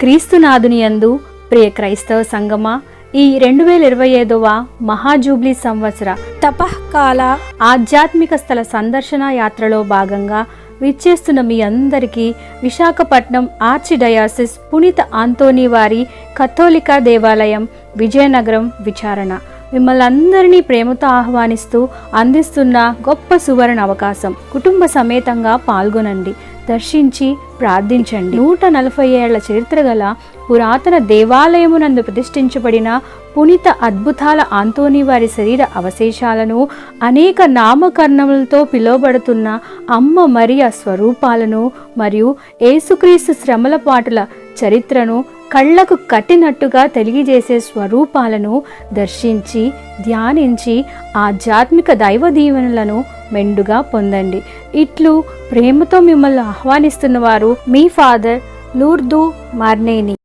క్రీస్తునాథుని యందు ప్రియ క్రైస్తవ సంగమా ఈ రెండు వేల ఇరవై ఐదవ మహాజూబ్లీ సంవత్సర తపకాల ఆధ్యాత్మిక స్థల సందర్శన యాత్రలో భాగంగా విచ్చేస్తున్న మీ అందరికీ విశాఖపట్నం ఆర్చి డయాసిస్ పునీత ఆంతోనీ వారి కథోలికా దేవాలయం విజయనగరం విచారణ. మిమ్మల్ని అందరినీ ప్రేమతో ఆహ్వానిస్తూ అందిస్తున్న గొప్ప సువర్ణ అవకాశం. కుటుంబ సమేతంగా పాల్గొనండి. దర్శించి ప్రార్థించండి. నూట నలభై ఏళ్ళ చరిత్ర గల పురాతన దేవాలయమునందు ప్రతిష్ఠించబడిన పునీత అద్భుతాల ఆంతోని వారి శరీర అవశేషాలను అనేక నామకరణములతో పిలువబడుతున్న అమ్మ మరియ స్వరూపాలను మరియు ఏసుక్రీస్తు శ్రమల పాటల చరిత్రను కళ్ళకు కట్టినట్టుగా తెలియజేసే స్వరూపాలను దర్శించి ధ్యానించి ఆధ్యాత్మిక దైవ దీవెనలను మెండుగా పొందండి. ఇట్లు ప్రేమతో మిమ్మల్ని ఆహ్వానిస్తున్న వారు మీ ఫాదర్ లూర్దు మార్నేని.